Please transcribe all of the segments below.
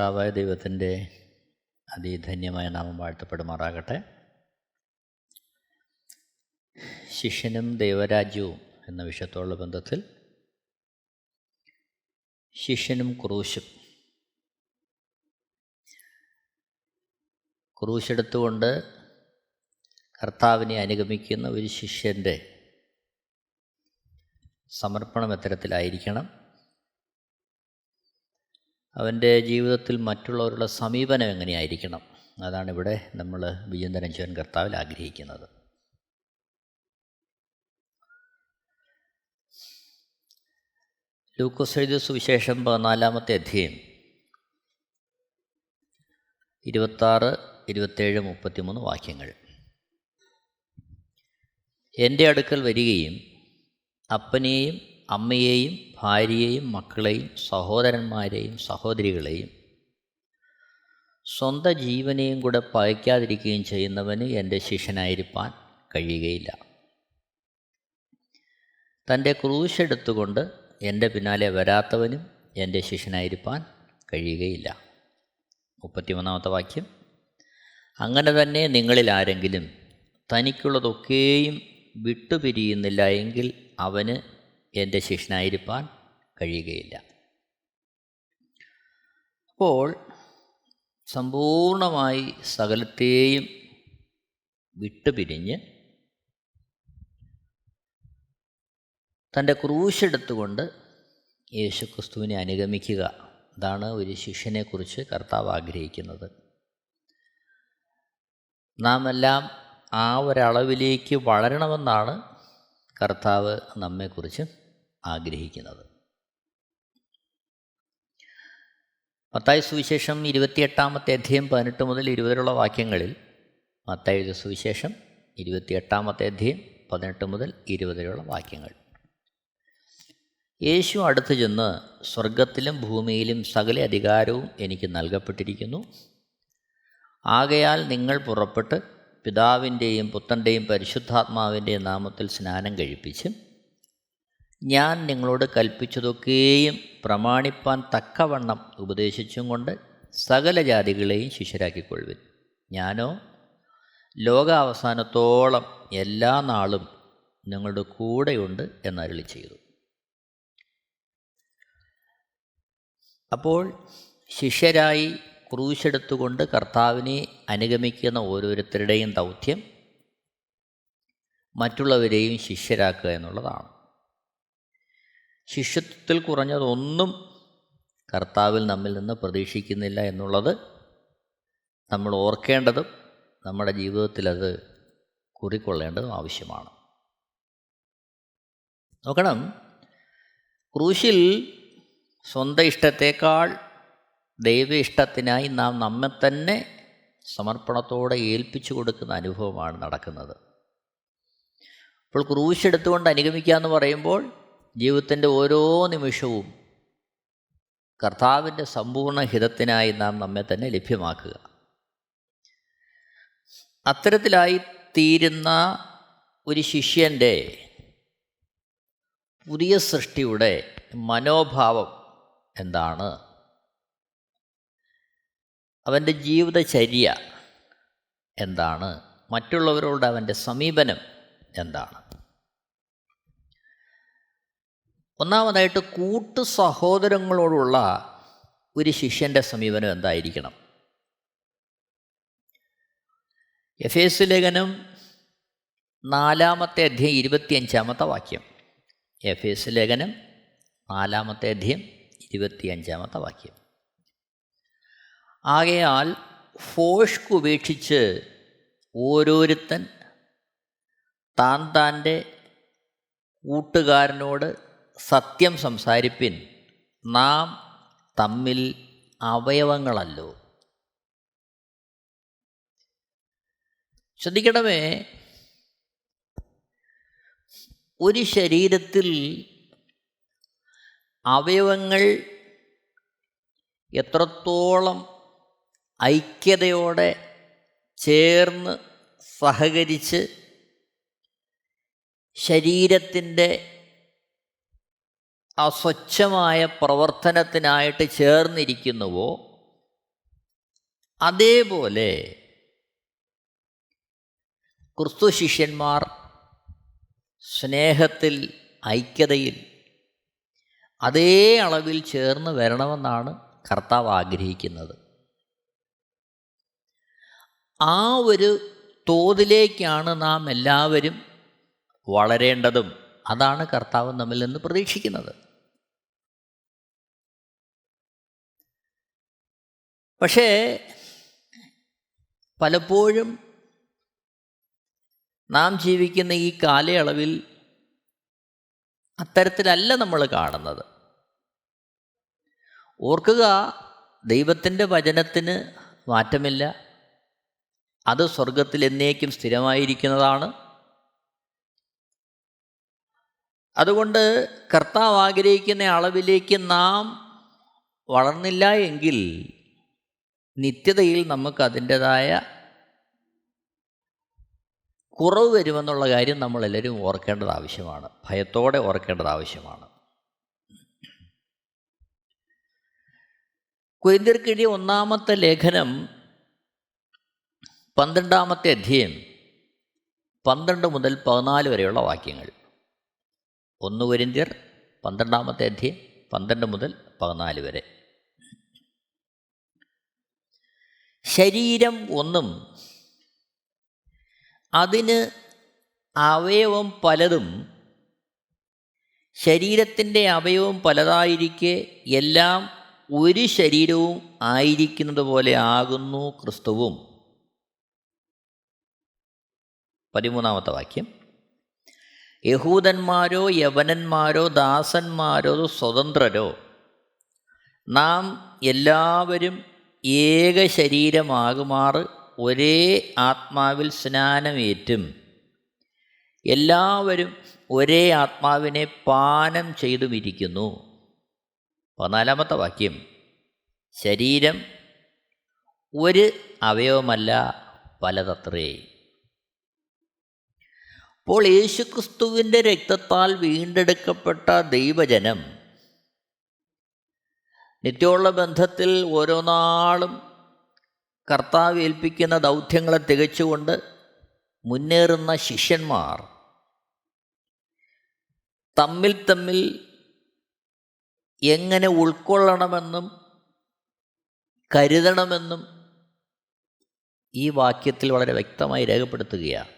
സൃഷ്ടാവായ ദൈവത്തിന്റെ അതിധന്യമായ നാമം വാഴ്ത്തപ്പെടുമാറാകട്ടെ. ശിഷ്യനും ദൈവരാജ്യവും എന്ന വിഷയത്തോടുള്ള ബന്ധത്തിൽ ശിഷ്യനും ക്രൂശും. ക്രൂശെടുത്തുകൊണ്ട് കർത്താവിനെ അനുഗമിക്കുന്ന ഒരു ശിഷ്യന്റെ സമർപ്പണം എത്തരത്തിലായിരിക്കണം. അവന്റെ ജീവിതത്തിൽ മറ്റുള്ളവരുടെ സമീപനം എങ്ങനെയായിരിക്കണം? അതാണ് ഇവിടെ നമ്മൾ വിചിന്തനം ചെയ്യാൻ കർത്താവിൽ ആഗ്രഹിക്കുന്നത്. ലൂക്കോസ് എഴുതിയ സുവിശേഷം പതിനാലാമത്തെ അധ്യയം ഇരുപത്താറ് ഇരുപത്തേഴ് മുപ്പത്തിമൂന്ന് വാക്യങ്ങൾ. എന്റെ അടുക്കൽ വരികയും അപ്പനെയും അമ്മയെയും ഭാര്യയെയും മക്കളെയും സഹോദരന്മാരെയും സഹോദരികളെയും സ്വന്തം ജീവനെയും കൂടെ പകയ്ക്കാതിരിക്കുകയും ചെയ്യുന്നവന് എന്റെ ശിഷ്യനായിരിക്കാൻ കഴിയുകയില്ല. തന്റെ ക്രൂശെടുത്തുകൊണ്ട് എന്റെ പിന്നാലെ വരാത്തവനും എന്റെ ശിഷ്യനായിരിക്കാൻ കഴിയുകയില്ല. മുപ്പത്തിമൂന്നാമത്തെ വാക്യം. അങ്ങനെ തന്നെ നിങ്ങളിൽ ആരെങ്കിലും തനിക്കുള്ളതൊക്കെയും വിട്ടുപിരിയുന്നില്ല എങ്കിൽ അവന് എന്റെ ശിഷ്യനായിരിക്കാൻ കഴിയുകയില്ല. അപ്പോൾ സമ്പൂർണമായി സകലത്തെയും വിട്ടുപിരിഞ്ഞ് തന്റെ ക്രൂശെടുത്തുകൊണ്ട് യേശുക്രിസ്തുവിനെ അനുഗമിക്കുക. അതാണ് ഒരു ശിഷ്യനെക്കുറിച്ച് കർത്താവ് ആഗ്രഹിക്കുന്നത്. നാം എല്ലാം ആ ഒരളവിലേക്ക് വളരണമെന്നാണ് കർത്താവ് നമ്മെക്കുറിച്ച് ആഗ്രഹിക്കുന്നത്. മത്തായ സുവിശേഷം ഇരുപത്തിയെട്ടാമത്തെ അധ്യയം പതിനെട്ട് മുതൽ ഇരുപതിലുള്ള വാക്യങ്ങളിൽ മത്തായ സുവിശേഷം ഇരുപത്തിയെട്ടാമത്തെ അധ്യയം പതിനെട്ട് മുതൽ ഇരുപതിലുള്ള വാക്യങ്ങൾ. യേശു അടുത്തു ചെന്ന് സ്വർഗത്തിലും ഭൂമിയിലും സകല അധികാരവും എനിക്ക് നൽകപ്പെട്ടിരിക്കുന്നു. ആകയാൽ നിങ്ങൾ പുറപ്പെട്ട് പിതാവിന്റെയും പുത്രന്റെയും പരിശുദ്ധാത്മാവിന്റെയും നാമത്തിൽ സ്നാനം കഴിപ്പിച്ച് ഞാൻ നിങ്ങളോട് കൽപ്പിച്ചതൊക്കെയും പ്രമാണിപ്പാൻ തക്കവണ്ണം ഉപദേശിച്ചും കൊണ്ട് സകല ജാതികളെയും ശിഷ്യരാക്കിക്കൊള്ളുവിൻ. ഞാനോ ലോകാവസാനത്തോളം എല്ലാ നാളും നിങ്ങളുടെ കൂടെയുണ്ട് എന്നരുളി ചെയ്തു. അപ്പോൾ ശിഷ്യരായി ക്രൂശെടുത്തുകൊണ്ട് കർത്താവിനെ അനുഗമിക്കുന്ന ഓരോരുത്തരുടെയും ദൗത്യം മറ്റുള്ളവരെയും ശിഷ്യരാക്കുക എന്നുള്ളതാണ്. ശിഷ്യത്വത്തിൽ കുറഞ്ഞതൊന്നും കർത്താവിൽ നമ്മിൽ നിന്ന് പ്രതീക്ഷിക്കുന്നില്ല എന്നുള്ളത് നമ്മൾ ഓർക്കേണ്ടതും നമ്മുടെ ജീവിതത്തിൽ അത് കുറിക്കൊള്ളേണ്ടതും ആവശ്യമാണ്. നോക്കണം. ക്രൂശിൽ സ്വന്തം ഇഷ്ടത്തേക്കാൾ ദൈവ ഇഷ്ടത്തിനായി നാം നമ്മെ തന്നെ സമർപ്പണത്തോടെ ഏൽപ്പിച്ചു കൊടുക്കുന്ന അനുഭവമാണ് നടക്കുന്നത്. അപ്പോൾ ക്രൂശ് എടുത്തുകൊണ്ട് അനുഗമിക്കുക എന്ന് പറയുമ്പോൾ ജീവിതത്തിന്റെ ഓരോ നിമിഷവും കർത്താവിന്റെ സമ്പൂർണ ഹിതത്തിനായി നാം നമ്മെ തന്നെ ലഭ്യമാക്കുക. അത്തരത്തിലായി തീരുന്ന ഒരു ശിഷ്യന്റെ പുതിയ സൃഷ്ടിയുടെ മനോഭാവം എന്താണ്? അവന്റെ ജീവിതചര്യ എന്താണ്? മറ്റുള്ളവരോട് അവന്റെ സമീപനം എന്താണ്? ഒന്നാമതായിട്ട് കൂട്ടു സഹോദരങ്ങളോടുള്ള ഒരു ശിഷ്യന്റെ സമീപനം എന്തായിരിക്കണം? എഫ് എസ് ലേഖനം നാലാമത്തെ അധ്യയം ഇരുപത്തിയഞ്ചാമത്തെ വാക്യം. എഫ് എസ് ലേഖനം നാലാമത്തെ അധ്യയം ഇരുപത്തിയഞ്ചാമത്തെ വാക്യം. ആകയാൽ ഫോഷ്ക്ക് ഉപേക്ഷിച്ച് ഓരോരുത്തൻ താൻ താന്റെ കൂട്ടുകാരനോട് സത്യം സംസാരിപ്പിൻ. നാം തമ്മിൽ അവയവങ്ങളല്ലോ. ശ്രദ്ധിക്കണമേ ഒരു ശരീരത്തിൽ അവയവങ്ങൾ എത്രത്തോളം ഐക്യതയോടെ ചേർന്ന് സഹകരിച്ച് ശരീരത്തിന്റെ ആ സ്വച്ഛമായ പ്രവർത്തനത്തിനായിട്ട് ചേർന്നിരിക്കുന്നുവോ? അതേപോലെ ക്രിസ്തു ശിഷ്യന്മാർ സ്നേഹത്തിൽ ഐക്യതയിൽ അതേ അളവിൽ ചേർന്ന് വരണമെന്നാണ് കർത്താവ് ആഗ്രഹിക്കുന്നത്. ആ ഒരു തോതിലേക്കാണ് നാം എല്ലാവരും വളരേണ്ടതും. അതാണ് കർത്താവ് നമ്മിൽ നിന്ന് പ്രതീക്ഷിക്കുന്നത്. പക്ഷേ പലപ്പോഴും നാം ജീവിക്കുന്ന ഈ കാലയളവിൽ അത്തരത്തിലല്ല നമ്മൾ കാണുന്നത്. ഓർക്കുക ദൈവത്തിന്റെ വചനത്തിന് മാറ്റമില്ല. അത് സ്വർഗത്തിൽ എന്നേക്കും സ്ഥിരമായിരിക്കുന്നതാണ്. അതുകൊണ്ട് കർത്താവ് ആഗ്രഹിക്കുന്ന അളവിലേക്ക് നാം വളർന്നില്ല എങ്കിൽ നിത്യതയിൽ നമുക്ക് അതിന്റെതായ കുറവ് വരുമെന്നുള്ള കാര്യം നമ്മളെല്ലാവരും ഓർക്കേണ്ടത് ആവശ്യമാണ്. ഭയത്തോടെ ഓർക്കേണ്ടത് ആവശ്യമാണ്. കുരിന്തിർക്കിഴി ഒന്നാമത്തെ ലേഖനം പന്ത്രണ്ടാമത്തെ അധ്യയം പന്ത്രണ്ട് മുതൽ പതിനാല് വരെയുള്ള വാക്യങ്ങൾ. ഒന്ന് കുരിന്തിർ പന്ത്രണ്ടാമത്തെ അധ്യയം പന്ത്രണ്ട് മുതൽ പതിനാല് വരെ. ശരീരം ഒന്നും അതിന് അവയവം പലതും ശരീരത്തിന്റെ അവയവം പലതായിരിക്കെ എല്ലാം ഒരു ശരീരവും ആയിരിക്കുന്നത് പോലെ ആകുന്നു ക്രിസ്തുവും. പതിമൂന്നാമത്തെ വാക്യം. യഹൂദന്മാരോ യവനന്മാരോ ദാസന്മാരോ സ്വതന്ത്രരോ നാം എല്ലാവരും ഏക ശരീരമാകുമാറ് ഒരേ ആത്മാവിൽ സ്നാനമേറ്റും. എല്ലാവരും ഒരേ ആത്മാവിനെ പാനം ചെയ്തുമിരിക്കുന്നു. പതിനാലാമത്തെ വാക്യം. ശരീരം ഒരു അവയവമല്ല പലതത്രേ. അപ്പോൾ യേശുക്രിസ്തുവിന്റെ രക്തത്താൽ വീണ്ടെടുക്കപ്പെട്ട ദൈവജനം നിത്യമുള്ള ബന്ധത്തിൽ ഓരോ നാളും കർത്താവ് ഏൽപ്പിക്കുന്ന ദൗത്യങ്ങളെ തികച്ചുകൊണ്ട് മുന്നേറുന്ന ശിഷ്യന്മാർ. തമ്മിൽ തമ്മിൽ എങ്ങനെ ഉൾക്കൊള്ളണമെന്നും കരുതണമെന്നും ഈ വാക്യത്തിൽ വളരെ വ്യക്തമായി രേഖപ്പെടുത്തുകയാണ്.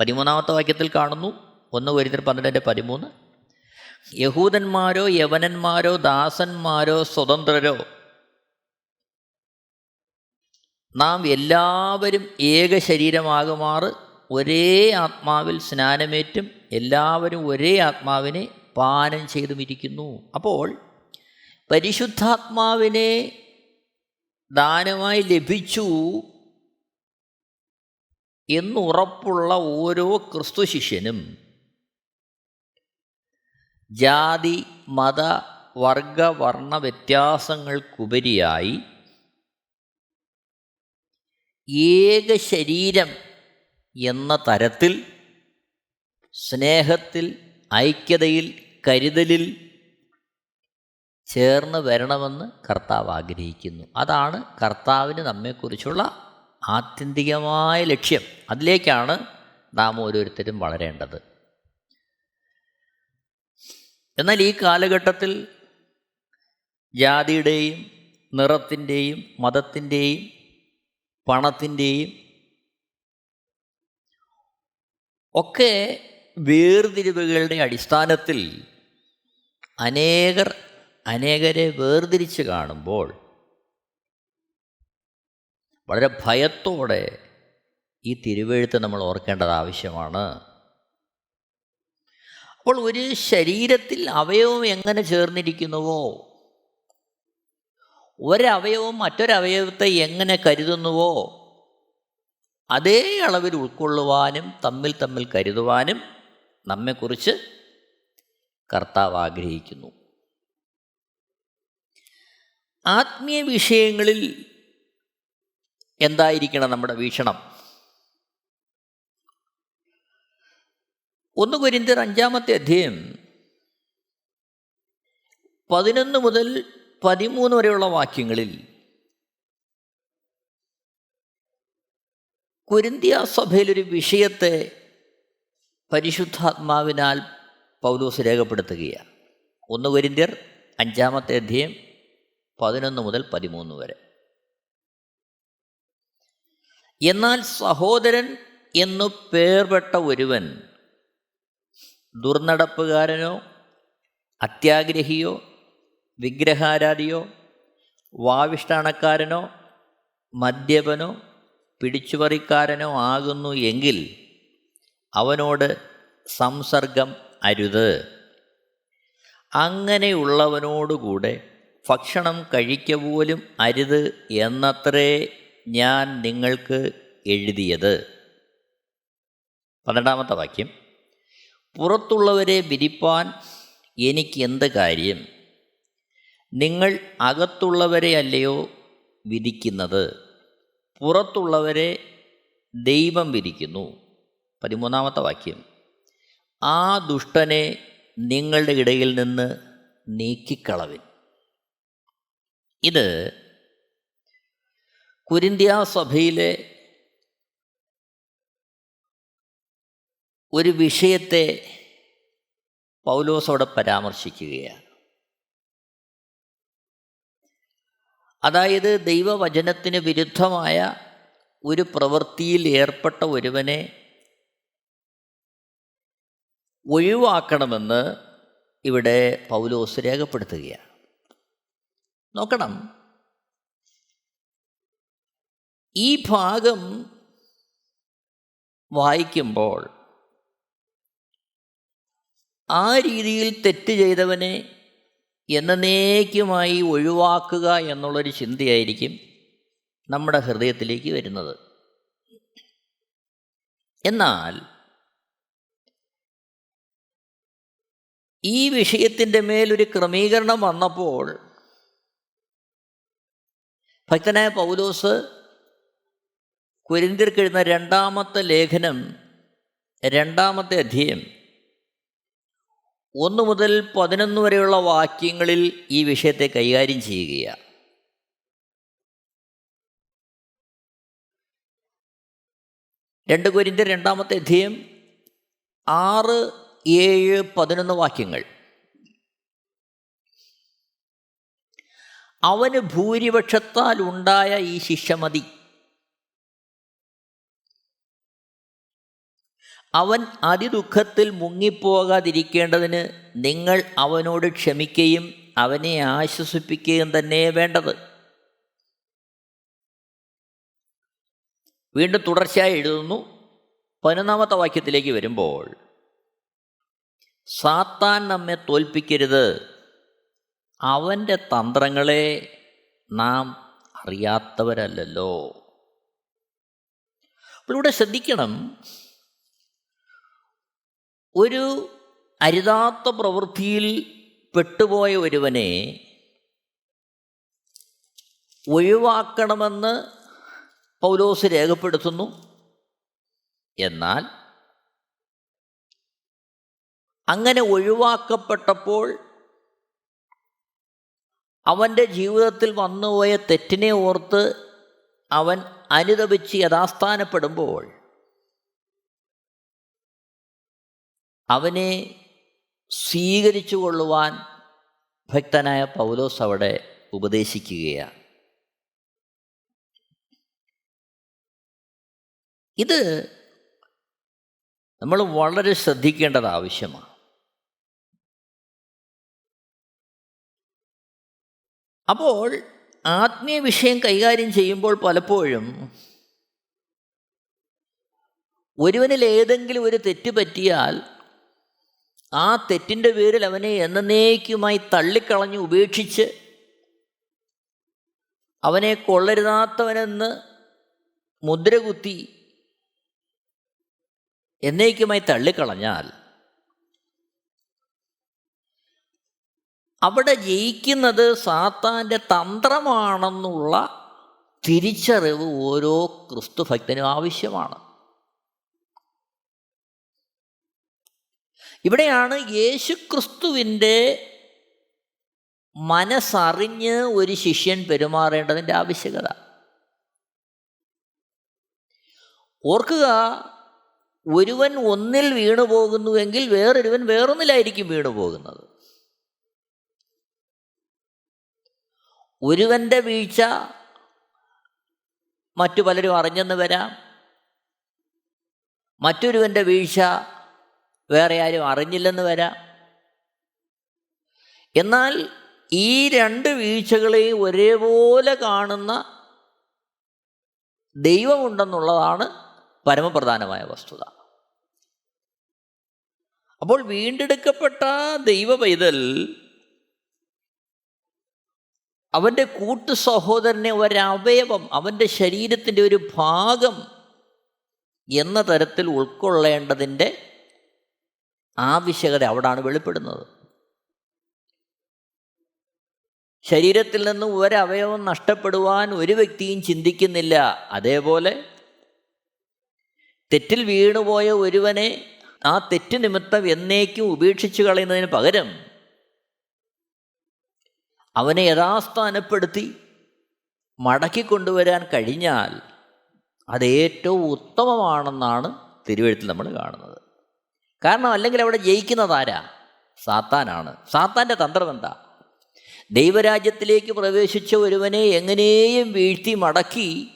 പതിമൂന്നാമത്തെ വാക്യത്തിൽ കാണുന്നു. ഒന്ന് വരുത്തൽ പന്ത്രണ്ടിന്റെ പതിമൂന്ന്. യഹൂദന്മാരോ യവനന്മാരോ ദാസന്മാരോ സ്വതന്ത്രരോ? നാം എല്ലാവരും ഏക ശരീരമാകുമാറ് ഒരേ ആത്മാവിൽ സ്നാനമേറ്റും എല്ലാവരും ഒരേ ആത്മാവിനെ പാനം ചെയ്തുമിരിക്കുന്നു അപ്പോൾ പരിശുദ്ധാത്മാവിനെ ദാനമായി ലഭിച്ചു എന്നുറപ്പുള്ള ഓരോ ക്രിസ്തു ശിഷ്യനും ജാതി മത വർഗ വർണ വ്യത്യാസങ്ങൾക്കുപരിയായി ഏക ശരീരം എന്ന തരത്തിൽ സ്നേഹത്തിൽ ഐക്യതയിൽ കരുതലിൽ ചേർന്ന് വരണമെന്ന് കർത്താവ് ആഗ്രഹിക്കുന്നു. അതാണ് കർത്താവിന് നമ്മെക്കുറിച്ചുള്ള ആത്യന്തികമായ ലക്ഷ്യം. അതിലേക്കാണ് നാം ഓരോരുത്തരും വളരേണ്ടത്. എന്നാൽ ഈ കാലഘട്ടത്തിൽ ജാതിയുടെയും നിറത്തിന്റെയും മതത്തിന്റെയും പണത്തിന്റെയും ഒക്കെ വേർതിരിവുകളുടെ അടിസ്ഥാനത്തിൽ അനേകർ അനേകരെ വേർതിരിച്ച് കാണുമ്പോൾ വളരെ ഭയത്തോടെ ഈ തിരുവെഴുത്ത് നമ്മൾ ഓർക്കേണ്ടത് ആവശ്യമാണ്. അപ്പോൾ ഒരു ശരീരത്തിൽ അവയവം എങ്ങനെ ചേർന്നിരിക്കുന്നുവോ? ഒരവയവം മറ്റൊരവയവത്തെ എങ്ങനെ കരുതുന്നുവോ? അതേ അളവിൽ ഉൾക്കൊള്ളുവാനും തമ്മിൽ തമ്മിൽ കരുതുവാനും നമ്മെക്കുറിച്ച് കർത്താവ് ആഗ്രഹിക്കുന്നു. ആത്മീയ വിഷയങ്ങളിൽ എന്തായിരിക്കണം നമ്മുടെ വീക്ഷണം? ഒന്ന് കുരിന്തിർ അഞ്ചാമത്തെ അധ്യയം. പതിനൊന്ന് മുതൽ പതിമൂന്ന് വരെയുള്ള വാക്യങ്ങളിൽ കുരിന്തിയ സഭയിലൊരു വിഷയത്തെ പരിശുദ്ധാത്മാവിനാൽ പൗലോസ് രേഖപ്പെടുത്തുകയാണ്. ഒന്ന് കുരിന്തിയർ അഞ്ചാമത്തെ അധ്യയം പതിനൊന്ന് മുതൽ പതിമൂന്ന് വരെ. എന്നാൽ സഹോദരൻ എന്നു പേർപെട്ട ഒരുവൻ ദുർനടപ്പുകാരനോ അത്യാഗ്രഹിയോ വിഗ്രഹാരാധിയോ വാവിഷ്ടാണക്കാരനോ മദ്യപനോ പിടിച്ചുപറിക്കാരനോ ആകുന്നു എങ്കിൽ അവനോട് സംസർഗം അരുത്. അങ്ങനെയുള്ളവനോടുകൂടെ ഭക്ഷണം കഴിക്ക പോലും അരുത് എന്നത്രേ ഞാൻ നിങ്ങൾക്ക് എഴുതിയത്. പന്ത്രണ്ടാമത്തെ വാക്യം. പുറത്തുള്ളവരെ വിരിപ്പാൻ എനിക്ക് എന്ത് കാര്യം? നിങ്ങൾ അകത്തുള്ളവരെ അല്ലയോ വിധിക്കുന്നത്? പുറത്തുള്ളവരെ ദൈവം വിരിക്കുന്നു പതിമൂന്നാമത്തെ വാക്യം. ആ ദുഷ്ടനെ നിങ്ങളുടെ ഇടയിൽ നിന്ന് നീക്കിക്കളവിൻ. ഇത് കുരിന്ത്യ സഭയിലെ ഒരു വിഷയത്തെ പൗലോസോടെ പരാമർശിക്കുകയാണ്. അതായത് ദൈവവചനത്തിന് വിരുദ്ധമായ ഒരു പ്രവൃത്തിയിൽ ഏർപ്പെട്ട ഒരുവനെ ഒഴിവാക്കണമെന്ന് ഇവിടെ പൗലോസ് രേഖപ്പെടുത്തുകയാണ്. നോക്കണം. ഈ ഭാഗം വായിക്കുമ്പോൾ ആ രീതിയിൽ തെറ്റ് ചെയ്തവനെ എന്നേക്കുമായി ഒഴിവാക്കുക എന്നുള്ളൊരു ചിന്തയായിരിക്കും നമ്മുടെ ഹൃദയത്തിലേക്ക് വരുന്നത്. എന്നാൽ ഈ വിഷയത്തിന്റെ മേലൊരു ക്രമീകരണം വന്നപ്പോൾ ഭക്തനായ പൗലോസ് കുരിന്തിർക്കെഴുന്ന രണ്ടാമത്തെ ലേഖനം രണ്ടാമത്തെ അധ്യയം ഒന്ന് മുതൽ പതിനൊന്ന് വരെയുള്ള വാക്യങ്ങളിൽ ഈ വിഷയത്തെ കൈകാര്യം ചെയ്യുകയാണ്. രണ്ട് കുരിന്റെ രണ്ടാമത്തെ അധ്യയം ആറ് ഏഴ് പതിനൊന്ന് വാക്യങ്ങൾ. അവന് ഭൂരിപക്ഷത്താൽ ഉണ്ടായ ഈ ശിക്ഷ മതി. അവൻ അതിദുഃഖത്തിൽ മുങ്ങിപ്പോകാതിരിക്കേണ്ടതിന് നിങ്ങൾ അവനോട് ക്ഷമിക്കുകയും അവനെ ആശ്വസിപ്പിക്കുകയും തന്നെ വേണ്ടത്. വീണ്ടും തുടർച്ചയായി എഴുതുന്നു. പതിനൊന്നാമത്തെ വാക്യത്തിലേക്ക് വരുമ്പോൾ സാത്താൻ നമ്മെ തോൽപ്പിക്കരുത്. അവന്റെ തന്ത്രങ്ങളെ നാം അറിയാത്തവരല്ലോ അപ്പോൾ ഇവിടെ ശ്രദ്ധിക്കണം ഒരു അരുതാത്ത പ്രവൃത്തിയിൽ പെട്ടുപോയ ഒരുവനെ ഒഴിവാക്കണമെന്ന് പൗലോസ് രേഖപ്പെടുത്തുന്നു. എന്നാൽ അങ്ങനെ ഒഴിവാക്കപ്പെട്ടപ്പോൾ അവന്റെ ജീവിതത്തിൽ വന്നുപോയ തെറ്റിനെ ഓർത്ത് അവൻ അനുതപിച്ച് യഥാസ്ഥാനപ്പെടുമ്പോൾ അവനെ സ്വീകരിച്ചു കൊള്ളുവാൻ ഭക്തനായ പൗലോസ് അവിടെ ഉപദേശിക്കുകയാണ്. ഇത് നമ്മൾ വളരെ ശ്രദ്ധിക്കേണ്ടത് ആവശ്യമാണ്. അപ്പോൾ ആത്മീയ വിഷയം കൈകാര്യം ചെയ്യുമ്പോൾ പലപ്പോഴും ഒരുവനിൽ ഏതെങ്കിലും ഒരു തെറ്റ് പറ്റിയാൽ ആ തെറ്റിന്റെ പേരിൽ അവനെ എന്നേക്കുമായി തള്ളിക്കളഞ്ഞ് ഉപേക്ഷിച്ച് അവനെ കൊള്ളരുതാത്തവനെന്ന് മുദ്രകുത്തി എന്നേക്കുമായി തള്ളിക്കളഞ്ഞാൽ അവിടെ ജയിക്കുന്നത് സാത്താന്റെ തന്ത്രമാണെന്നുള്ള തിരിച്ചറിവ് ഓരോ ക്രിസ്തു ഭക്തനും ആവശ്യമാണ്. ഇവിടെയാണ് യേശുക്രിസ്തുവിന്റെ മനസ്സറിഞ്ഞ് ഒരു ശിഷ്യൻ പെരുമാറേണ്ടതിന്റെ ആവശ്യകത. ഓർക്കുക ഒരുവൻ ഒന്നിൽ വീണു പോകുന്നുവെങ്കിൽ വേറൊരുവൻ വേറൊന്നിലായിരിക്കും വീണു പോകുന്നത്. ഒരുവന്റെ വീഴ്ച മറ്റു പലരും അറിഞ്ഞെന്ന് വരാം. മറ്റൊരുവന്റെ വീഴ്ച വേറെ ആരും അറിഞ്ഞില്ലെന്ന് വരാം. എന്നാൽ ഈ രണ്ട് വീഴ്ചകളെയും ഒരേപോലെ കാണുന്ന ദൈവമുണ്ടെന്നുള്ളതാണ് പരമപ്രധാനമായ വസ്തുത. അപ്പോൾ വീണ്ടെടുക്കപ്പെട്ട ദൈവ പൈതൽ അവന്റെ കൂട്ടു സഹോദരനെ ഒരവയവം അവന്റെ ശരീരത്തിന്റെ ഒരു ഭാഗം എന്ന തരത്തിൽ ഉൾക്കൊള്ളേണ്ടതിന്റെ ആവശ്യകത അവിടാണ് വെളിപ്പെടുന്നത്. ശരീരത്തിൽ നിന്ന് ഒരവയവം നഷ്ടപ്പെടുവാൻ ഒരു വ്യക്തിയും ചിന്തിക്കുന്നില്ല. അതേപോലെ തെറ്റിൽ വീണുപോയ ഒരുവനെ ആ തെറ്റ് നിമിത്തം എന്നേക്കും ഉപേക്ഷിച്ചു കളയുന്നതിന് പകരം അവനെ യഥാസ്ഥാനപ്പെടുത്തി മടക്കി കൊണ്ടുവരാൻ കഴിഞ്ഞാൽ അത് ഏറ്റവും ഉത്തമമാണെന്നാണ് തിരുവഴുത്തിൽ നമ്മൾ കാണുന്നത്. കാരണം അല്ലെങ്കിൽ അവിടെ ജയിക്കുന്നത് ആരാ? സാത്താനാണ്. സാത്താന്റെ തന്ത്രം എന്താ? ദൈവരാജ്യത്തിലേക്ക് പ്രവേശിച്ച ഒരുവനെ എങ്ങനെയും വീഴ്ത്തി മടക്കി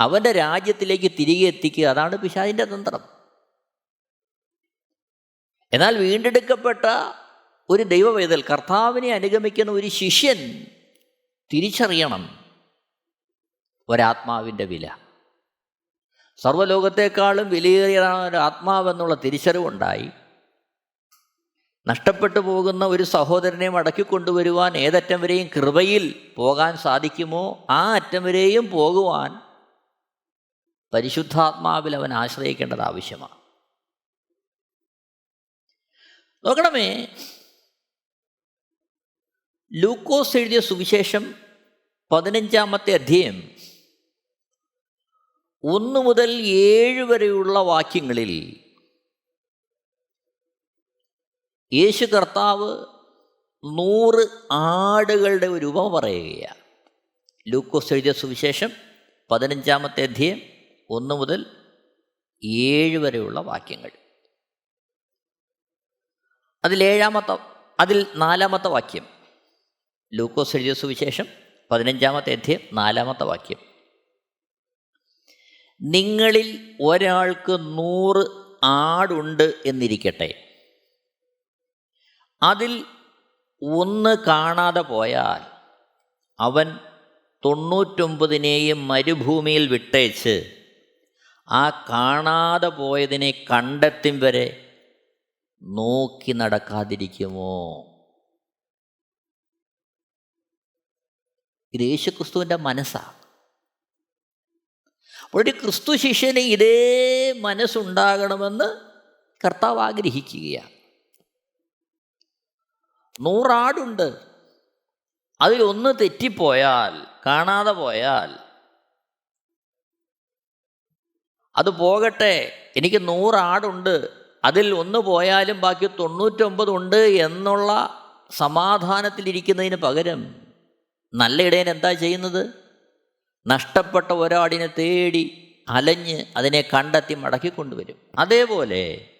അവന്റെ രാജ്യത്തിലേക്ക് തിരികെ എത്തിക്കുക. അതാണ് പിശാദിന്റെ തന്ത്രം. എന്നാൽ വീണ്ടെടുക്കപ്പെട്ട ഒരു ദൈവവേദൽ കർത്താവിനെ അനുഗമിക്കുന്ന ഒരു ശിഷ്യൻ തിരിച്ചറിയണം. ഒരാത്മാവിന്റെ വില. സർവലോകത്തെക്കാളും വിലയേറിയതാണ് ഒരു ആത്മാവെന്നുള്ള തിരിച്ചറിവുണ്ടായി. നഷ്ടപ്പെട്ടു പോകുന്ന ഒരു സഹോദരനെ മടക്കി കൊണ്ടുവരുവാൻ ഏതറ്റം വരെയും കൃപയിൽ പോകാൻ സാധിക്കുമോ? ആ അറ്റം വരെയും പോകുവാൻ പരിശുദ്ധാത്മാവിൽ അവൻ ആശ്രയിക്കേണ്ടത് ആവശ്യമാണ്. നോക്കണമേ ലൂക്കോസ് എഴുതിയ സുവിശേഷം പതിനഞ്ചാമത്തെ അധ്യയം ഒന്ന് മുതൽ ഏഴ് വരെയുള്ള വാക്യങ്ങളിൽ യേശു കർത്താവ് നൂറ് ആടുകളുടെ ഒരു ഉപമ പറയുകയാണ്. ലൂക്കോസ് എഴുതിയ സുവിശേഷം പതിനഞ്ചാമത്തെ അധ്യയം ഒന്ന് മുതൽ ഏഴ് വരെയുള്ള വാക്യങ്ങൾ. അതിൽ ഏഴാമത്തെ അതിൽ നാലാമത്തെ വാക്യം. ലൂക്കോസ് എഴുതിയ സുവിശേഷം പതിനഞ്ചാമത്തെ അധ്യയം നാലാമത്തെ വാക്യം. നിങ്ങളിൽ ഒരാൾക്ക് നൂറ് ആടുണ്ട് എന്നിരിക്കട്ടെ. അതിൽ ഒന്ന് കാണാതെ പോയാൽ അവൻ തൊണ്ണൂറ്റൊമ്പതിനെയും മരുഭൂമിയിൽ വിട്ടേച്ച് ആ കാണാതെ പോയതിനെ കണ്ടെത്തും വരെ നോക്കി നടക്കാതിരിക്കുമോ? ഇത് യേശുക്രിസ്തുവിന്റെ മനസ്സാണ് ഒരു ക്രിസ്തു ശിഷ്യന് ഇതേ മനസ്സുണ്ടാകണമെന്ന് കർത്താവ് ആഗ്രഹിക്കുകയാണ്. നൂറാടുണ്ട്. അതിലൊന്ന് തെറ്റിപ്പോയാൽ കാണാതെ പോയാൽ അത് പോകട്ടെ എനിക്ക് നൂറാടുണ്ട് അതിൽ ഒന്ന് പോയാലും ബാക്കി തൊണ്ണൂറ്റൊമ്പതുണ്ട് എന്നുള്ള സമാധാനത്തിലിരിക്കുന്നതിന് പകരം നല്ല ഇടയൻ എന്താ ചെയ്യുന്നത്? നഷ്ടപ്പെട്ട ഒരാടിനെ തേടി അലഞ്ഞ് അതിനെ കണ്ടെത്തി മടക്കി കൊണ്ടുവരും. അതേപോലെ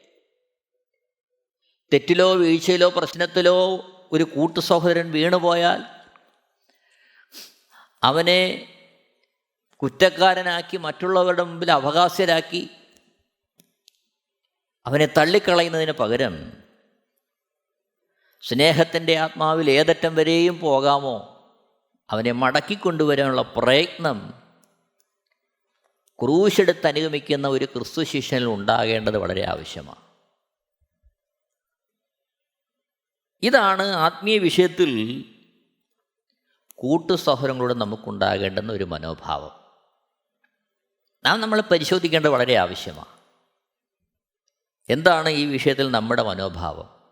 തെറ്റിലോ വീഴ്ചയിലോ പ്രശ്നത്തിലോ ഒരു കൂട്ടു സഹോദരൻ വീണുപോയാൽ അവനെ കുറ്റക്കാരനാക്കി മറ്റുള്ളവരുടെ മുമ്പിൽ അവകാശരാക്കി അവനെ തള്ളിക്കളയുന്നതിന് പകരം സ്നേഹത്തിന്റെ ആത്മാവിൽ ഏതറ്റം വരെയും പോകാമോ? അവനെ മടക്കിക്കൊണ്ടുവരാനുള്ള പ്രയത്നം. ക്രൂശെടുത്ത് അനുഗമിക്കുന്ന ഒരു ക്രിസ്തു ശിഷ്യനിൽ ഉണ്ടാകേണ്ടത് വളരെ ആവശ്യമാണ്. ഇതാണ് ആത്മീയ വിഷയത്തിൽ കൂട്ടു സഹോദരങ്ങളോട് നമുക്കുണ്ടാകേണ്ടുന്ന ഒരു മനോഭാവം. നാം നമ്മൾ പരിശോധിക്കേണ്ടത് വളരെ ആവശ്യമാണ്. എന്താണ് ഈ വിഷയത്തിൽ നമ്മുടെ മനോഭാവം?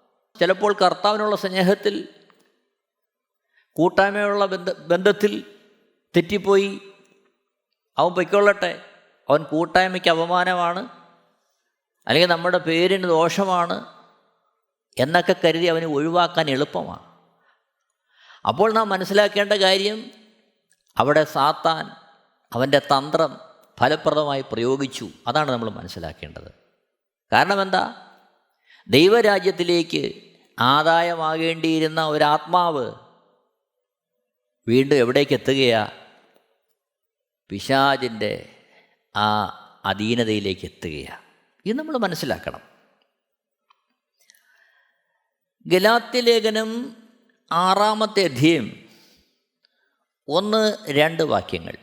ചിലപ്പോൾ കർത്താവിനുള്ള സ്നേഹത്തിൽ കൂട്ടായ്മയുള്ള ബന്ധ ബന്ധത്തിൽ തെറ്റിപ്പോയി. അവൻ പൊയ്ക്കൊള്ളട്ടെ. അവൻ കൂട്ടായ്മയ്ക്ക് അപമാനമാണ്. അല്ലെങ്കിൽ നമ്മുടെ പേരിന് ദോഷമാണ് എന്നൊക്കെ കരുതി അവനെ ഒഴിവാക്കാൻ എളുപ്പമാണ്. അപ്പോൾ നാം മനസ്സിലാക്കേണ്ട കാര്യം അവിടെ സാത്താൻ അവന്റെ തന്ത്രം ഫലപ്രദമായി പ്രയോഗിച്ചു. അതാണ് നമ്മൾ മനസ്സിലാക്കേണ്ടത്. കാരണം എന്താ? ദൈവരാജ്യത്തിലേക്ക് ആദായമാകേണ്ടിയിരുന്ന ഒരാത്മാവ് വീണ്ടും എവിടേക്ക് എത്തുകയാ? പിശാജിന്റെ ആ അധീനതയിലേക്ക് എത്തുകയാ. ഇത് നമ്മൾ മനസ്സിലാക്കണം. ഗലാത്യലേഖനം ആറാമത്തെ അധ്യയം ഒന്ന് രണ്ട് വാക്യങ്ങൾ.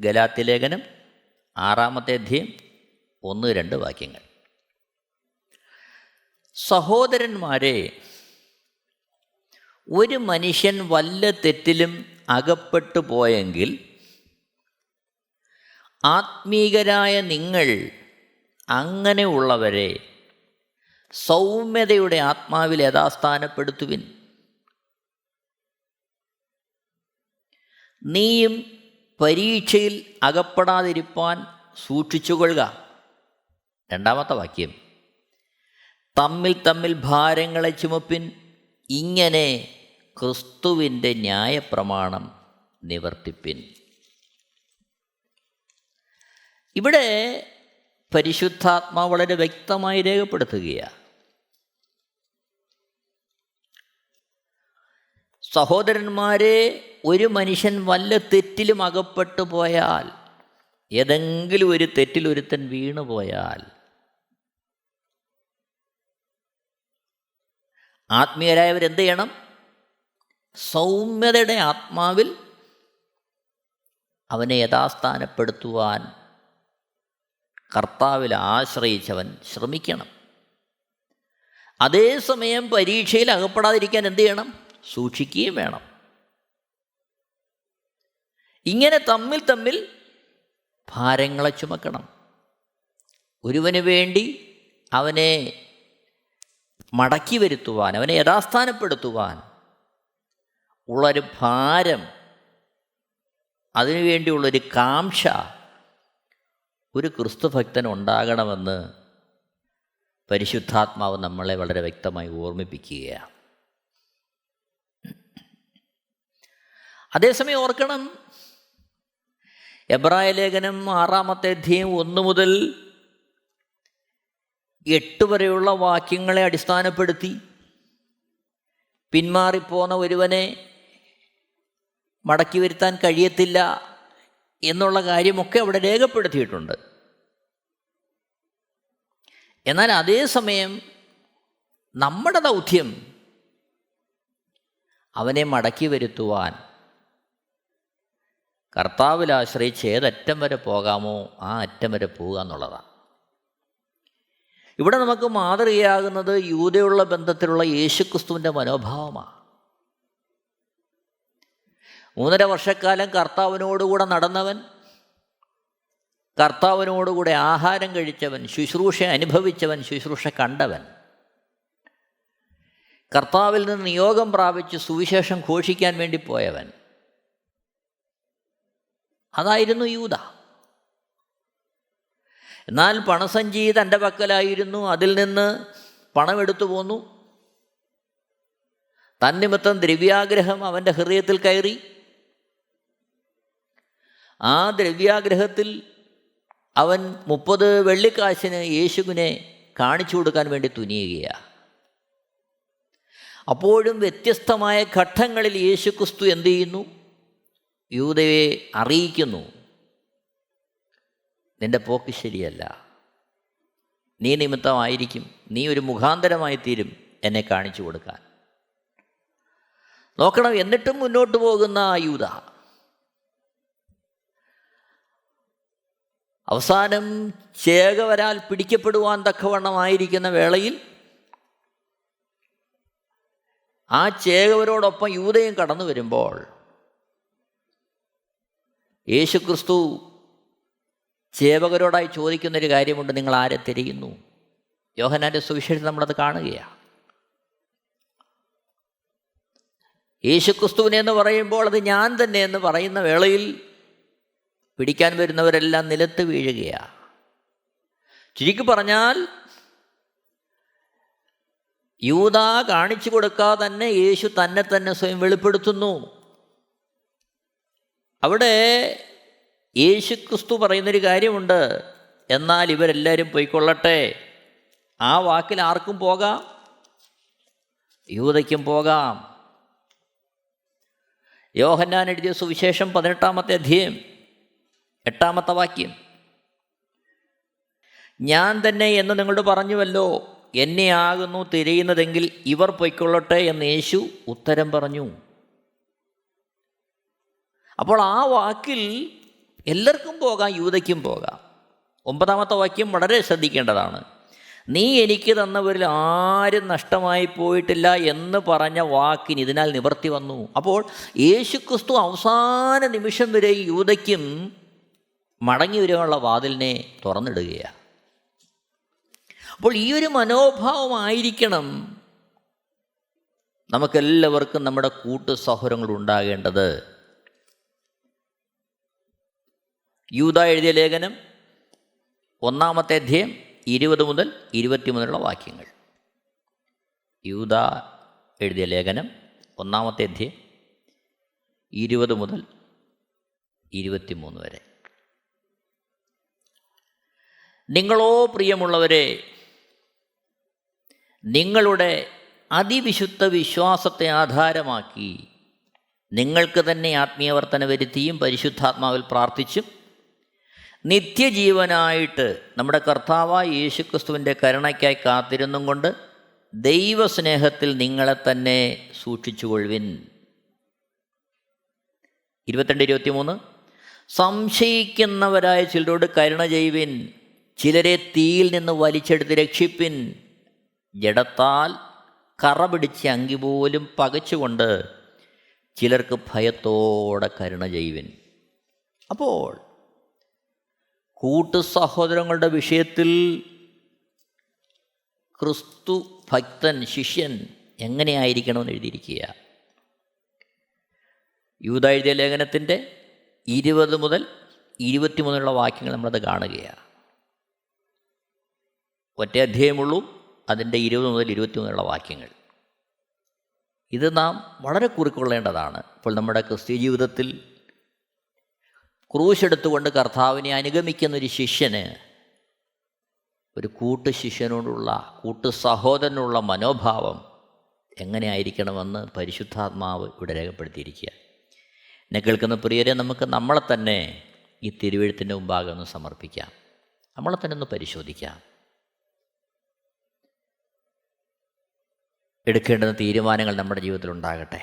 ഗലാത്യലേഖനം ആറാമത്തെ അധ്യയം ഒന്ന് രണ്ട് വാക്യങ്ങൾ. സഹോദരന്മാരെ ഒരു മനുഷ്യൻ വല്ല തെറ്റിലും അകപ്പെട്ടു പോയെങ്കിൽ ആത്മീകരായ നിങ്ങൾ അങ്ങനെയുള്ളവരെ സൗമ്യതയുടെ ആത്മാവിൽ യഥാസ്ഥാനപ്പെടുത്തുവിൻ. നീയും പരീക്ഷയിൽ അകപ്പെടാതിരിപ്പാൻ സൂക്ഷിച്ചുകൊള്ളുക. രണ്ടാമത്തെ വാക്യം. തമ്മിൽ തമ്മിൽ ഭാരങ്ങളെ ചുമപ്പിൻ. ഇങ്ങനെ ക്രിസ്തുവിന്റെ ന്യായപ്രമാണം നിവർത്തിപ്പിൻ. ഇവിടെ പരിശുദ്ധാത്മാവ് വളരെ വ്യക്തമായി രേഖപ്പെടുത്തുകയാണ് സഹോദരന്മാരെ ഒരു മനുഷ്യൻ വല്ല തെറ്റിലും അകപ്പെട്ടു പോയാൽ ഏതെങ്കിലും ഒരു തെറ്റിൽ ഒരുത്തൻ വീണു പോയാൽ ആത്മീയരായവരെന്ത് ചെയ്യണം? സൗമ്യതയുടെ ആത്മാവിൽ അവനെ യഥാസ്ഥാനപ്പെടുത്തുവാൻ കർത്താവിൽ ആശ്രയിച്ചവൻ ശ്രമിക്കണം. അതേസമയം പരീക്ഷയിൽ അകപ്പെടാതിരിക്കാൻ എന്ത് ചെയ്യണം? സൂക്ഷിക്കുകയും വേണം. ഇങ്ങനെ തമ്മിൽ തമ്മിൽ ഭാരങ്ങളെ ചുമക്കണം. ഒരുവന് വേണ്ടി അവനെ മടക്കി വരുത്തുവാൻ അവനെ യഥാസ്ഥാനപ്പെടുത്തുവാൻ ഉള്ളൊരു ഭാരം അതിനുവേണ്ടിയുള്ളൊരു കാംക്ഷ ഒരു ക്രിസ്തുഭക്തൻ ഉണ്ടാകണമെന്ന് പരിശുദ്ധാത്മാവ് നമ്മളെ വളരെ വ്യക്തമായി ഓർമ്മിപ്പിക്കുകയാണ്. അതേസമയം ഓർക്കണം എബ്രായ ലേഖനം ആറാമത്തെ അധ്യയം ഒന്ന് മുതൽ എട്ട് വരെയുള്ള വാക്യങ്ങളെ അടിസ്ഥാനപ്പെടുത്തി പിന്മാറിപ്പോന്ന ഒരുവനെ മടക്കി വരുത്താൻ കഴിയത്തില്ല എന്നുള്ള കാര്യമൊക്കെ അവിടെ രേഖപ്പെടുത്തിയിട്ടുണ്ട്. എന്നാൽ അതേസമയം നമ്മുടെ ദൗത്യം അവനെ മടക്കി വരുത്തുവാൻ കർത്താവിൽ ആശ്രയിച്ച് ഏതറ്റം വരെ പോകാമോ ആ അറ്റം വരെ പോകുക എന്നുള്ളതാണ്. ഇവിടെ നമുക്ക് മാതൃകയാകുന്നത് യൂതയുള്ള ബന്ധത്തിലുള്ള യേശുക്രിസ്തുവിന്റെ മനോഭാവമാണ്. മൂന്നര വർഷക്കാലം കർത്താവിനോടുകൂടെ നടന്നവൻ കർത്താവിനോടുകൂടെ ആഹാരം കഴിച്ചവൻ ശുശ്രൂഷ അനുഭവിച്ചവൻ ശുശ്രൂഷ കണ്ടവൻ. കർത്താവിൽ നിന്ന് നിയോഗം പ്രാപിച്ച് സുവിശേഷം ഘോഷിക്കാൻ വേണ്ടി പോയവൻ. അതായിരുന്നു യൂത. എന്നാൽ പണസഞ്ചി തന്റെ പക്കലായിരുന്നു അതിൽ നിന്ന് പണമെടുത്തു പോന്നു. തന്നിമിത്തം ദ്രവ്യാഗ്രഹം അവന്റെ ഹൃദയത്തിൽ കയറി. ആ ദ്രവ്യാഗ്രഹത്തിൽ അവൻ മുപ്പത് വെള്ളിക്കാശിന് യേശുവിനെ കാണിച്ചു കൊടുക്കാൻ വേണ്ടി തുനിയുകയാണ് അപ്പോഴും വ്യത്യസ്തമായ ഘട്ടങ്ങളിൽ യേശു ക്രിസ്തു എന്തു ചെയ്യുന്നു? യൂതയെ അറിയിക്കുന്നു. നിന്റെ പോക്ക് ശരിയല്ല. നീ നിമിത്തമായിരിക്കും. നീ ഒരു മുഖാന്തരമായി തീരും എന്നെ കാണിച്ചു കൊടുക്കാൻ. നോക്കണം എന്നിട്ടും മുന്നോട്ട് പോകുന്ന യൂത അവസാനം ചേകവരാൽ പിടിക്കപ്പെടുവാൻ തക്കവണ്ണമായിരിക്കുന്ന വേളയിൽ ആ ചേകവരോടൊപ്പം യൂതയും കടന്നു വരുമ്പോൾ യേശുക്രിസ്തു ചേവകരോടായി ചോദിക്കുന്നൊരു കാര്യമുണ്ട്. നിങ്ങൾ ആരെ തിരിയുന്നു? യോഹനാന്റെ സുവിശേഷം നമ്മളത് കാണുകയാണ് യേശുക്രിസ്തുവിനെ എന്ന് പറയുമ്പോൾ അത് ഞാൻ തന്നെ എന്ന് പറയുന്ന വേളയിൽ പിടിക്കാൻ വരുന്നവരെല്ലാം നിലത്ത് വീഴുകയാണ് ചുരുക്കി പറഞ്ഞാൽ യൂത കാണിച്ചു കൊടുക്കാതെ തന്നെ യേശു തന്നെ തന്നെ സ്വയം വെളിപ്പെടുത്തുന്നു. അവിടെ യേശു ക്രിസ്തു പറയുന്നൊരു കാര്യമുണ്ട്. എന്നാൽ ഇവരെല്ലാവരും പോയിക്കൊള്ളട്ടെ. ആ വാക്കിൽ ആർക്കും പോകാം? യൂതയ്ക്കും പോകാം. യോഹന്നാൻ എഴുതിയ സുവിശേഷം പതിനെട്ടാമത്തെ അധ്യയം. എട്ടാമത്തെ വാക്യം. ഞാൻ തന്നെ എന്ന് നിങ്ങളോട് പറഞ്ഞുവല്ലോ എന്നെ ആകുന്നു തിരയുന്നതെങ്കിൽ ഇവർ പൊയ്ക്കൊള്ളട്ടെ എന്ന് യേശു ഉത്തരം പറഞ്ഞു. അപ്പോൾ ആ വാക്കിൽ എല്ലാവർക്കും പോകാം യൂതയ്ക്കും പോകാം. ഒമ്പതാമത്തെ വാക്യം വളരെ ശ്രദ്ധിക്കേണ്ടതാണ്. നീ എനിക്ക് തന്നവരിൽ ആരും നഷ്ടമായി പോയിട്ടില്ല എന്ന് പറഞ്ഞ വാക്കിന് ഇതിനാൽ നിവർത്തി വന്നു. അപ്പോൾ യേശുക്രിസ്തു അവസാന നിമിഷം വരെ യൂതയ്ക്കും മടങ്ങി വരുവാനുള്ള വാതിലിനെ തുറന്നിടുകയാണ് അപ്പോൾ ഈ ഒരു മനോഭാവമായിരിക്കണം നമുക്കെല്ലാവർക്കും നമ്മുടെ കൂട്ടു സൗഹൃദങ്ങൾ ഉണ്ടാകേണ്ടത്. യൂത എഴുതിയ ലേഖനം ഒന്നാമത്തെ അധ്യയം ഇരുപത് മുതൽ ഇരുപത്തി മുതലുള്ള വാക്യങ്ങൾ. യൂത എഴുതിയ ലേഖനം ഒന്നാമത്തെ അധ്യയം ഇരുപത് മുതൽ ഇരുപത്തിമൂന്ന് വരെ. നിങ്ങളോ പ്രിയമുള്ളവരെ നിങ്ങളുടെ അതിവിശുദ്ധ വിശ്വാസത്തെ ആധാരമാക്കി നിങ്ങൾക്ക് തന്നെ ആത്മീയവർത്തന വരുത്തിയും പരിശുദ്ധാത്മാവിൽ പ്രാർത്ഥിച്ചും നിത്യജീവനായിട്ട് നമ്മുടെ കർത്താവായ യേശുക്രിസ്തുവിന്റെ കരുണയ്ക്കായി കാത്തിരുന്നും കൊണ്ട് ദൈവസ്നേഹത്തിൽ നിങ്ങളെ തന്നെ സൂക്ഷിച്ചുകൊള്ളുവിൻ. ഇരുപത്തിരണ്ട് ഇരുപത്തിമൂന്ന്. സംശയിക്കുന്നവരായ ചിലരോട് കരുണ ചെയ്യുവിൻ. ചിലരെ തീയിൽ നിന്ന് വലിച്ചെടുത്ത് രക്ഷിപ്പിൻ. ജഡത്താൽ കറ പിടിച്ച അങ്കി പോലും പകച്ചുകൊണ്ട് ചിലർക്ക് ഭയത്തോടെ കരുണ ചെയ്യുവിൻ. അപ്പോൾ കൂട്ടു സഹോദരങ്ങളുടെ വിഷയത്തിൽ ക്രിസ്തു ഭക്തൻ ശിഷ്യൻ എങ്ങനെയായിരിക്കണമെന്ന് എഴുതിയിരിക്കുക. യൂത ലേഖനത്തിന്റെ ഇരുപത് മുതൽ ഇരുപത്തിമൂന്നുള്ള വാക്യങ്ങൾ നമ്മളത് കാണുകയാണ്. ഒറ്റ അധ്യായമുള്ളൂ. അതിന്റെ ഇരുപത് മുതൽ ഇരുപത്തി മുതലുള്ള വാക്യങ്ങൾ. ഇത് നാം വളരെ കുറിക്കൊള്ളേണ്ടതാണ്. ഇപ്പോൾ നമ്മുടെ ക്രിസ്ത്യ ജീവിതത്തിൽ ക്രൂശെടുത്തുകൊണ്ട് കർത്താവിനെ അനുഗമിക്കുന്ന ഒരു ശിഷ്യന് ഒരു കൂട്ടു ശിഷ്യനോടുള്ള കൂട്ടു സഹോദരനുള്ള മനോഭാവം എങ്ങനെയായിരിക്കണമെന്ന് പരിശുദ്ധാത്മാവ് ഇവിടെ രേഖപ്പെടുത്തിയിരിക്കുക. എന്നെ കേൾക്കുന്ന പ്രിയരെ നമുക്ക് നമ്മളെ തന്നെ ഈ തിരുവഴുത്തിന്റെ മുമ്പാകെ ഒന്ന് സമർപ്പിക്കാം. നമ്മളെ തന്നെ ഒന്ന് പരിശോധിക്കാം. എടുക്കേണ്ടുന്ന തീരുമാനങ്ങൾ നമ്മുടെ ജീവിതത്തിൽ ഉണ്ടാകട്ടെ.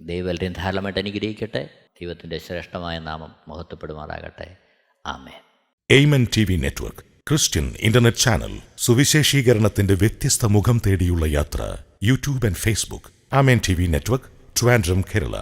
ദൈവം ധാരാളമായിട്ട് അനുഗ്രഹിക്കട്ടെ. ദൈവത്തിന്റെ ശ്രേഷ്ഠമായ നാമം മഹത്വപ്പെടുമാറാകട്ടെ. Amen Amen T V network Christian internet channel സുവിശേഷീകരണത്തിന്റെ വ്യത്യസ്ത മുഖം തേടിയുള്ള യാത്ര YouTube and Facebook. Amen T V network Trivandrum Kerala.